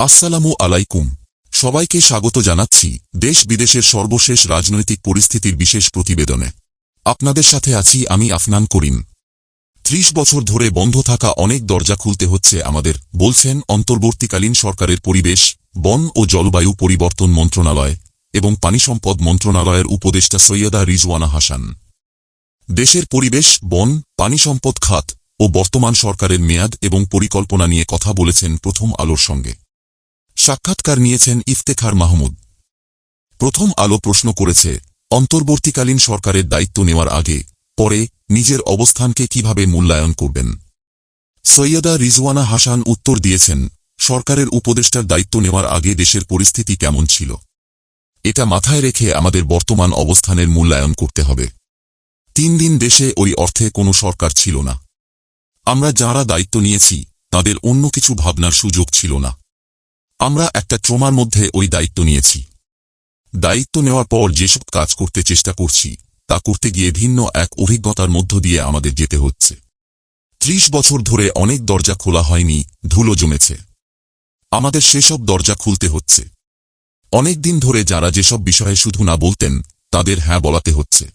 আসসালামু আলাইকুম। সবাইকে স্বাগত জানাচ্ছি দেশ বিদেশের সর্বশেষ রাজনৈতিক পরিস্থিতির বিশেষ প্রতিবেদনে। আপনাদের সাথে আছি আমি আফনান করিম। ত্রিশ বছর ধরে বন্ধ থাকা অনেক দরজা খুলতে হচ্ছে আমাদের, বলছেন অন্তর্বর্তীকালীন সরকারের পরিবেশ, বন ও জলবায়ু পরিবর্তন মন্ত্রণালয় এবং পানি সম্পদ মন্ত্রণালয়ের উপদেষ্টা সৈয়দা রিজওয়ানা হাসান। দেশের পরিবেশ, বন, পানি সম্পদ খাত ও বর্তমান সরকারের মেয়াদ এবং পরিকল্পনা নিয়ে কথা বলেছেন প্রথম আলোর সঙ্গে। সাক্ষাৎকার নিয়েছেন ইফতেখার মাহমুদ। প্রথম আলো প্রশ্ন করেছে, অন্তর্বর্তীকালীন সরকারের দায়িত্ব নেওয়ার আগে, পরে, নিজের অবস্থানকে কীভাবে মূল্যায়ন করবেন? সৈয়দা রিজওয়ানা হাসান উত্তর দিয়েছেন, সরকারের উপদেষ্টার দায়িত্ব নেওয়ার আগে দেশের পরিস্থিতি কেমন ছিল? এটা মাথায় রেখে আমাদের বর্তমান অবস্থানের মূল্যায়ন করতে হবে। তিন দিন দেশে ওই অর্থে কোনো সরকার ছিল না। আমরা যারা দায়িত্ব নিয়েছি, তাদের অন্য কিছু ভাবনার সুযোগ ছিল না। আমরা একটা ট্রোমার মধ্যে ওই দায়িত্ব নিয়েছি। দায়িত্ব নেওয়ার পর যেসব কাজ করতে চেষ্টা করছি, তা করতে গিয়ে ভিন্ন এক অভিজ্ঞতার মধ্য দিয়ে আমাদের যেতে হচ্ছে। ত্রিশ বছর ধরে অনেক দরজা খোলা হয়নি, ধুলো জমেছে। আমাদের সেসব দরজা খুলতে হচ্ছে। অনেক দিন ধরে যারা যেসব বিষয়ে শুধু না বলতেন, তাদের হ্যাঁ বলাতে হচ্ছে।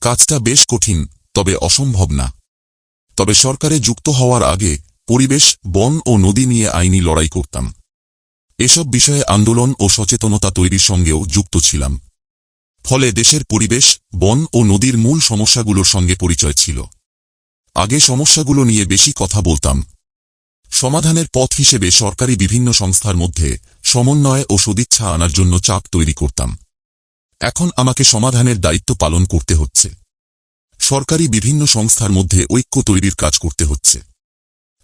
কাজটা বেশ কঠিন, তবে অসম্ভব না। তবে সরকারে যুক্ত হওয়ার আগে পরিবেশ, বন ও নদী নিয়ে আইনি লড়াই করতাম। এসব বিষয়ে আন্দোলন ও সচেতনতা তৈরির সঙ্গেও যুক্ত ছিলাম। ফলে দেশের পরিবেশ, বন ও নদীর মূল সমস্যাগুলোর সঙ্গে পরিচয় ছিল। আগে সমস্যাগুলো নিয়ে বেশি কথা বলতাম। সমাধানের পথ হিসেবে সরকারি বিভিন্ন সংস্থার মধ্যে সমন্বয় ও সদিচ্ছা আনার জন্য চাপ তৈরি করতাম। এখন আমাকে সমাধানের দায়িত্ব পালন করতে হচ্ছে। সরকারি বিভিন্ন সংস্থার মধ্যে ঐক্য তৈরির কাজ করতে হচ্ছে।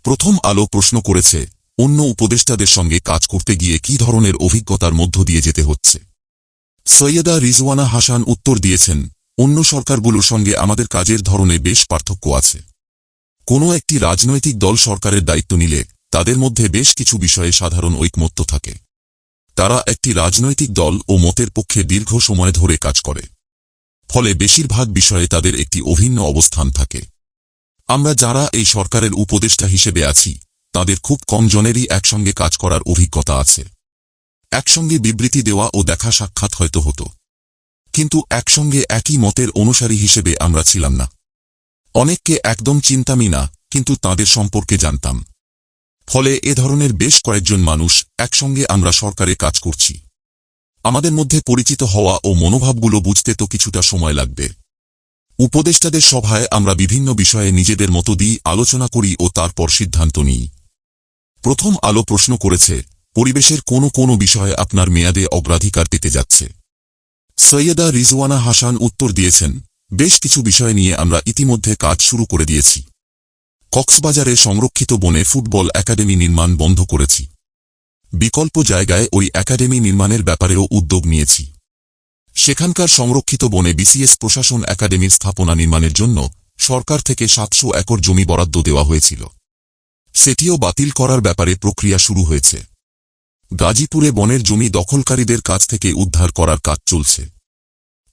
প্রথম আলো প্রশ্ন করেছে অন্য উপদেষ্টাদের সঙ্গে কাজ করতে গিয়ে কি ধরনের অভিজ্ঞতার মধ্য দিয়ে যেতে হচ্ছে? সৈয়দা রিজওয়ানা হাসান উত্তর দিয়েছেন, অন্য সরকারগুলোর সঙ্গে আমাদের কাজের ধরনে বেশ পার্থক্য আছে। কোনো একটি রাজনৈতিক দল সরকারের দায়িত্ব নিলে তাদের মধ্যে বেশ কিছু বিষয়ে সাধারণ ঐকমত্য থাকে। তারা একটি রাজনৈতিক দল ও মতের পক্ষে দীর্ঘ সময় ধরে কাজ করে। ফলে বেশিরভাগ বিষয়ে তাদের একটি অভিন্ন অবস্থান থাকে। আমরা যারা এই সরকারের উপদেষ্টা হিসেবে আছি তাদের খুব কম জনেরই একসঙ্গে কাজ করার অভিজ্ঞতা আছে। একসঙ্গে বিবৃতি দেওয়া ও দেখা সাক্ষাৎ হয়তো হতো। কিন্তু একসঙ্গে একই মতের অনুসারী হিসেবে আমরা ছিলাম না। অনেককে একদম চিন্তামই না, কিন্তু তাদের সম্পর্কে জানতাম। ফলে এ ধরনের বেশ কয়েকজন মানুষ একসঙ্গে আমরা সরকারে কাজ করছি। আমাদের মধ্যে পরিচিত হওয়া ও মনোভাবগুলো বুঝতে তো কিছুটা সময় লাগবে। উপদেষ্টাদের সভায় আমরা বিভিন্ন বিষয়ে নিজেদের মতো দিয়ে আলোচনা করি ও তারপর সিদ্ধান্ত নিই। প্রথম আলো প্রশ্ন করেছে, পরিবেশের কোনো কোনো বিষয়ে আপনার মেয়াদে অগ্রাধিকার পেতে যাচ্ছে। সৈয়দা রিজওয়ানা হাসান উত্তর দিয়েছেন, বেশ কিছু বিষয় নিয়ে আমরা ইতিমধ্যে কাজ শুরু করে দিয়েছি। কক্সবাজারে সংরক্ষিত বনে ফুটবল একাডেমি নির্মাণ বন্ধ করেছি। বিকল্প জায়গায় ওই একাডেমি নির্মাণের ব্যাপারেও উদ্যোগ নিয়েছি। সেখানকার সংরক্ষিত বনে বিসিএস প্রশাসন একাডেমির স্থাপনা নির্মাণের জন্য সরকার থেকে সাতশো একর জমি বরাদ্দ দেওয়া হয়েছিল। সেটিও বাতিল করার ব্যাপারে প্রক্রিয়া শুরু হয়েছে। গাজীপুরে বনের জমি দখলকারীদের কাছ থেকে উদ্ধার করার কাজ চলছে।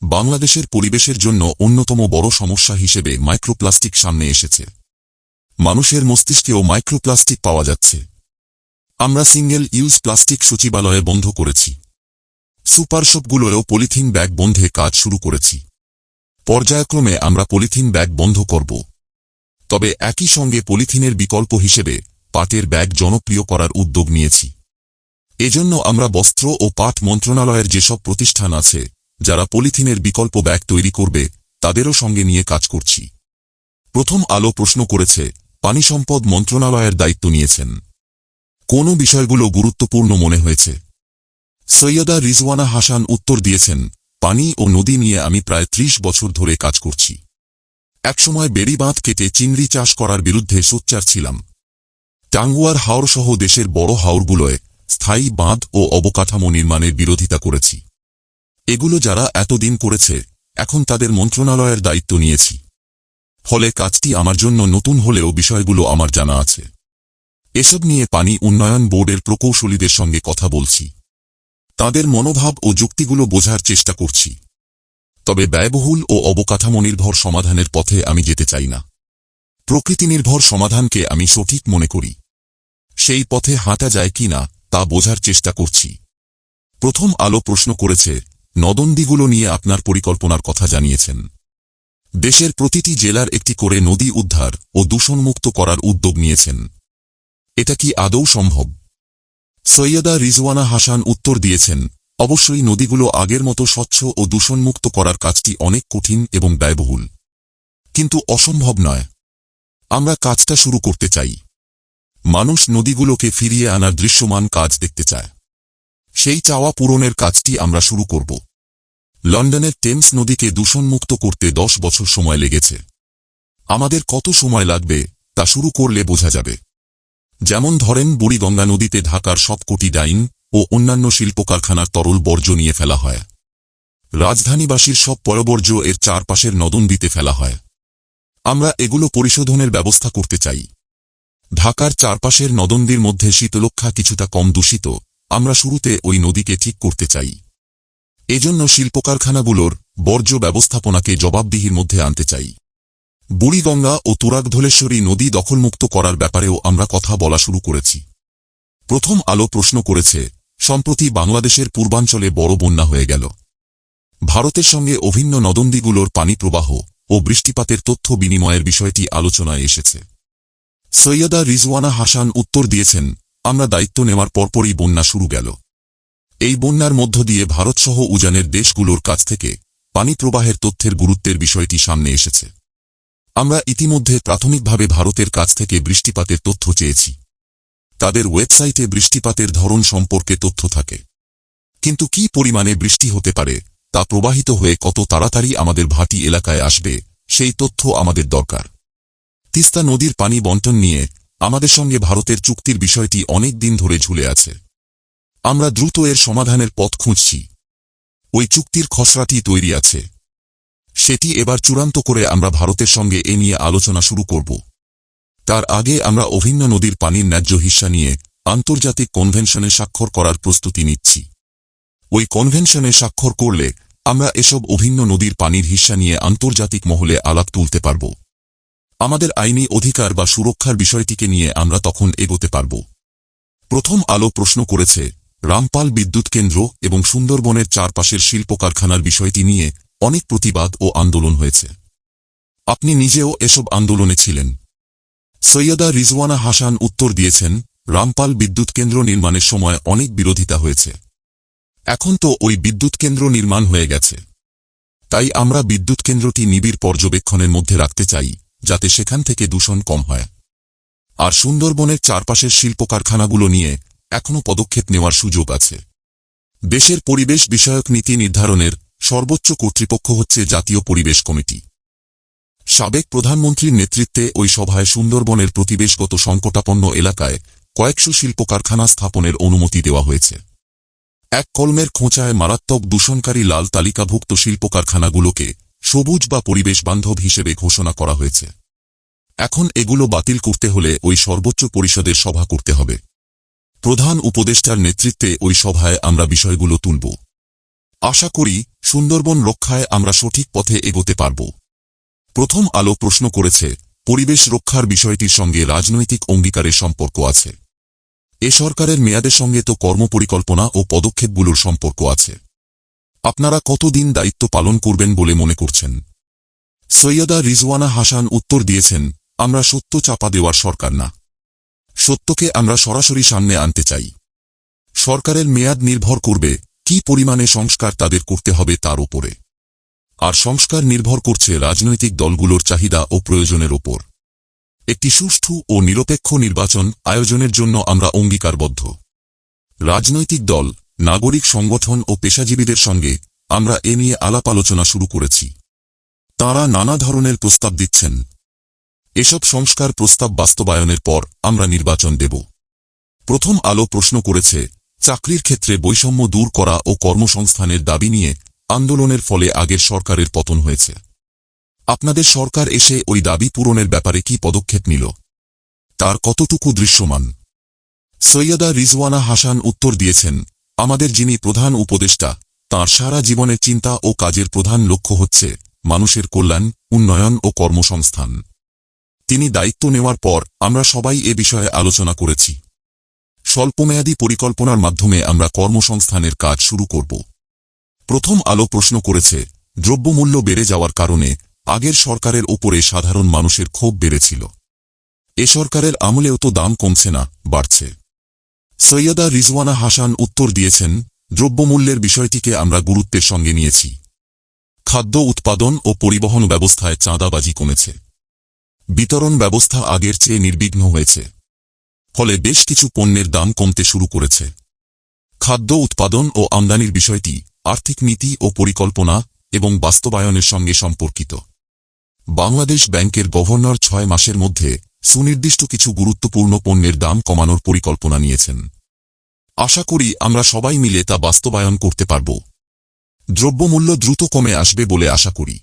বাংলাদেশের পরিবেশের জন্য অন্যতম বড় সমস্যা হিসেবে মাইক্রোপ্লাস্টিক সামনে এসেছে। মানুষের মস্তিষ্কেও মাইক্রোপ্লাস্টিক পাওয়া যাচ্ছে। আমরা সিঙ্গেল ইউজ প্লাস্টিক সচিবালয়ে বন্ধ করেছি। সুপারশপগুলোরও পলিথিন ব্যাগ বন্ধে কাজ শুরু করেছি। পর্যায়ক্রমে আমরা পলিথিন ব্যাগ বন্ধ করব। তবে একই সঙ্গে পলিথিনের বিকল্প হিসেবে পাটের ব্যাগ জনপ্রিয় করার উদ্যোগ নিয়েছি। এজন্য আমরা বস্ত্র ও পাট মন্ত্রণালয়ের যেসব প্রতিষ্ঠান আছে, যারা পলিথিনের বিকল্প ব্যাগ তৈরি করবে, তাদেরও সঙ্গে নিয়ে কাজ করছি। প্রথম আলো প্রশ্ন করেছে, পানি সম্পদ মন্ত্রণালয়ের দায়িত্ব নিয়েছেন। কোন বিষয়গুলো গুরুত্বপূর্ণ মনে হয়েছে? সৈয়দা রিজওয়ানা হাসান উত্তর দিয়েছেন, পানি ও নদী নিয়ে আমি প্রায় ত্রিশ বছর ধরে কাজ করছি। একসময় বেড়ি বাঁধ কেটে চিংড়ি চাষ করার বিরুদ্ধে সোচ্চার ছিলাম। টাঙ্গুয়ার হাওর সহ দেশের বড় হাওরগুলোয় স্থায়ী বাঁধ ও অবকাঠামো নির্মাণের বিরোধিতা করেছি। এগুলো যারা এতদিন করেছে, এখন তাদের মন্ত্রণালয়ের দায়িত্ব নিয়েছি। ফলে কাজটি আমার জন্য নতুন হলেও বিষয়গুলো আমার জানা আছে। এসব নিয়ে পানি উন্নয়ন বোর্ডের প্রকৌশলীদের সঙ্গে কথা বলছি। তাদের মনোভাব ও যুক্তিগুলো বোঝার চেষ্টা করছি। তবে ব্যয়বহুল ও অবকাঠামো নির্ভর সমাধানের পথে আমি যেতে চাই না। প্রকৃতি নির্ভর সমাধানকে আমি সঠিক মনে করি। সেই পথে হাঁটা যায় কি না, তা বোঝার চেষ্টা করছি। প্রথম আলো প্রশ্ন করেছে, নদনদীগুলো নিয়ে আপনার পরিকল্পনার কথা জানিয়েছেন। দেশের প্রতিটি জেলার একটি করে নদী উদ্ধার ও দূষণমুক্ত করার উদ্যোগ নিয়েছেন। এটা কি আদৌ সম্ভব? সৈয়দা রিজওয়ানা হাসান উত্তর দিয়েছেন অবশ্যই নদীগুলো আগের মতো স্বচ্ছ ও দূষণমুক্ত করার কাজটি অনেক কঠিন এবং ব্যয়বহুল। কিন্তু অসম্ভব নয়। আমরা কাজটা শুরু করতে চাই। মানুষ নদীগুলোকে ফিরিয়ে আনার দৃশ্যমান কাজ দেখতে চায়। সেই চাওয়া পূরণের কাজটি আমরা শুরু করব। লন্ডনের টেমস নদীকে দূষণমুক্ত করতে দশ বছর সময় লেগেছে। আমাদের কত সময় লাগবে, তা শুরু করলে বোঝা যাবে। যেমন ধরেন বুড়িগঙ্গা নদীতে ঢাকার সবকটি ডাইন ও অন্যান্য শিল্প কারখানার তরল বর্জ্য নিয়ে ফেলা হয়। রাজধানীবাসীর সব পরবর্জ্য এর চারপাশের নদনদিতে ফেলা হয়। আমরা এগুলো পরিশোধনের ব্যবস্থা করতে চাই। ঢাকার চারপাশের নদনদির মধ্যে শীতলক্ষা কিছুটা কম দূষিত, আমরা শুরুতে ওই নদীকে ঠিক করতে চাই। এজন্য শিল্পকারখানাগুলোর বর্জ্য ব্যবস্থাপনাকে জবাবদিহির মধ্যে আনতে চাই। বুড়িগঙ্গা ও তুরাগধলেশ্বরী নদী দখলমুক্ত করার ব্যাপারেও আমরা কথা বলা শুরু করেছি। প্রথম আলো প্রশ্ন করেছে সম্প্রতি বাংলাদেশের পূর্বাঞ্চলে বড় বন্যা হয়ে গেল। ভারতের সঙ্গে অভিন্ন নদন্দিগুলোর পানি প্রবাহ ও বৃষ্টিপাতের তথ্য বিনিময়ের বিষয়টি আলোচনায় এসেছে। সৈয়দা রিজওয়ানা হাসান উত্তর দিয়েছেন, আমরা দায়িত্ব নেওয়ার পরপরই বন্যা শুরু গেল। এই বন্যার মধ্য দিয়ে ভারতসহ উজানের দেশগুলোর কাছ থেকে পানি প্রবাহের তথ্যের গুরুত্বের বিষয়টি সামনে এসেছে। আমরা ইতিমধ্যে প্রাথমিকভাবে ভারতের কাছ থেকে বৃষ্টিপাতের তথ্য চেয়েছি। তাদের ওয়েবসাইটে বৃষ্টিপাতের ধরন সম্পর্কে তথ্য থাকে। কিন্তু কি পরিমাণে বৃষ্টি হতে পারে, তা প্রবাহিত হয়ে কত তাড়াতাড়ি আমাদের ভাটি এলাকায় আসবে, সেই তথ্য আমাদের দরকার। তিস্তা নদীর পানি বন্টন নিয়ে আমাদের সঙ্গে ভারতের চুক্তির বিষয়টি অনেক দিন ধরে ঝুলে আছে। আমরা দ্রুত এর সমাধানের পথ খুঁজছি। ওই চুক্তির খসড়াটি তৈরি আছে। সেটি এবার চূড়ান্ত করে আমরা ভারতের সঙ্গে এ নিয়ে আলোচনা শুরু করব। তার আগে আমরা অভিন্ন নদীর পানির ন্যায্য হিস্সা নিয়ে আন্তর্জাতিক কনভেনশনে স্বাক্ষর করার প্রস্তুতি নিচ্ছি। ওই কনভেনশনে স্বাক্ষর করলে আমরা এসব অভিন্ন নদীর পানির হিস্সা নিয়ে আন্তর্জাতিক মহলে আলাপ তুলতে পারব। আমাদের আইনি অধিকার বা সুরক্ষার বিষয়টিকে নিয়ে আমরা তখন এগোতে পারব। প্রথম আলো প্রশ্ন করেছে, রামপাল বিদ্যুৎ কেন্দ্র এবং সুন্দরবনের চারপাশের শিল্প কারখানার বিষয়টি নিয়ে অনেক প্রতিবাদ ও আন্দোলন হয়েছে। আপনি নিজেও এসব আন্দোলনে ছিলেন। সৈয়দা রিজওয়ানা হাসান উত্তর দিয়েছেন, রামপাল বিদ্যুৎ কেন্দ্র নির্মাণের সময় অনেক বিরোধিতা হয়েছে। এখন তো ওই বিদ্যুৎ কেন্দ্র নির্মাণ হয়ে গেছে। তাই আমরা বিদ্যুৎ কেন্দ্রটি নিবিড় পর্যবেক্ষণের মধ্যে রাখতে চাই, যাতে সেখান থেকে দূষণ কম হয়। আর সুন্দরবনের চারপাশের শিল্প কারখানাগুলো নিয়ে এখনও পদক্ষেপ নেওয়ার সুযোগ আছে। দেশের পরিবেশ বিষয়ক নীতি নির্ধারণের সর্বোচ্চ কর্তৃপক্ষ হচ্ছে জাতীয় পরিবেশ কমিটি। সাবেক প্রধানমন্ত্রীর নেতৃত্বে ওই সভায় সুন্দরবনের প্রতিবেশগত সংকটাপন্ন এলাকায় কয়েকশো শিল্প কারখানা স্থাপনের অনুমতি দেওয়া হয়েছে। এক কলমের খোঁচায় মারাত্মক দূষণকারী লাল তালিকাভুক্ত শিল্প কারখানাগুলোকে সবুজ বা পরিবেশ বান্ধব হিসেবে ঘোষণা করা হয়েছে। এখন এগুলো বাতিল করতে হলে ওই সর্বোচ্চ পরিষদের সভা করতে হবে। প্রধান উপদেষ্টার নেতৃত্বে ওই সভায় আমরা বিষয়গুলো তুলব। আশা করি সুন্দরবন রক্ষায় আমরা সঠিক পথে এগোতে পারব। প্রথম আলো প্রশ্ন করেছে, পরিবেশ রক্ষার বিষয়টির সঙ্গে রাজনৈতিক অঙ্গীকারের সম্পর্ক আছে। এ সরকারের মেয়াদের সঙ্গে তো কর্মপরিকল্পনা ও পদক্ষেপগুলোর সম্পর্ক আছে। আপনারা কতদিন দায়িত্ব পালন করবেন বলে মনে করছেন? সৈয়দা রিজওয়ানা হাসান উত্তর দিয়েছেন, আমরা সত্য চাপা দেওয়ার সরকার না। সত্যকে আমরা সরাসরি সামনে আনতে চাই। সরকারের মেয়াদ নির্ভর করবে, কি পরিমাণে সংস্কার তাদের করতে হবে তার উপরে। আর সংস্কার নির্ভর করছে রাজনৈতিক দলগুলোর চাহিদা ও প্রয়োজনের ওপর। একটি সুষ্ঠু ও নিরপেক্ষ নির্বাচন আয়োজনের জন্য আমরা অঙ্গীকারবদ্ধ। রাজনৈতিক দল, নাগরিক সংগঠন ও পেশাজীবীদের সঙ্গে আমরা এ নিয়ে আলাপ আলোচনা শুরু করেছি। তাঁরা নানা ধরনের প্রস্তাব দিচ্ছেন। এসব সংস্কার প্রস্তাব বাস্তবায়নের পর আমরা নির্বাচন দেব। প্রথম আলো প্রশ্ন করেছে, চাকরির ক্ষেত্রে বৈষম্য দূর করা ও কর্মসংস্থানের দাবি নিয়ে আন্দোলনের ফলে আগের সরকারের পতন হয়েছে। আপনাদের সরকার এসে ওই দাবি পূরণের ব্যাপারে কি পদক্ষেপ নিল? তার কতটুকু দৃশ্যমান? সৈয়দা রিজওয়ানা হাসান উত্তর দিয়েছেন, আমাদের যিনি প্রধান উপদেষ্টা, তাঁর সারা জীবনের চিন্তা ও কাজের প্রধান লক্ষ্য হচ্ছে মানুষের কল্যাণ, উন্নয়ন ও কর্মসংস্থান। তিনি দায়িত্ব নেওয়ার পর আমরা সবাই এ বিষয়ে আলোচনা করেছি। স্বল্পমেয়াদী পরিকল্পনার মাধ্যমে আমরা কর্মসংস্থানের কাজ শুরু করব। প্রথম আলো প্রশ্ন করেছে, দ্রব্যমূল্য বেড়ে যাওয়ার কারণে আগের সরকারের ওপরে সাধারণ মানুষের ক্ষোভ বেড়েছিল। এ সরকারের আমলেও তো দাম কমছে না, বাড়ছে। সৈয়দা রিজওয়ানা হাসান উত্তর দিয়েছেন, দ্রব্যমূল্যের বিষয়টিকে আমরা গুরুত্বের সঙ্গে নিয়েছি। খাদ্য উৎপাদন ও পরিবহন ব্যবস্থায় চাঁদাবাজি কমেছে। বিতরণ ব্যবস্থা আগের চেয়ে নির্বিঘ্ন হয়েছে। ফলে বেশ কিছু পণ্যের দাম কমতে শুরু করেছে। খাদ্য উৎপাদন ও আমদানির বিষয়টি আর্থিক নীতি ও পরিকল্পনা এবং বাস্তবায়নের সঙ্গে সম্পর্কিত। বাংলাদেশ ব্যাংকের গভর্নর ছয় মাসের মধ্যে সুনির্দিষ্ট কিছু গুরুত্বপূর্ণ পণ্যের দাম কমানোর পরিকল্পনা নিয়েছেন। আশা করি আমরা সবাই মিলে তা বাস্তবায়ন করতে পারব। দ্রব্যমূল্য দ্রুত কমে আসবে বলে আশা করি।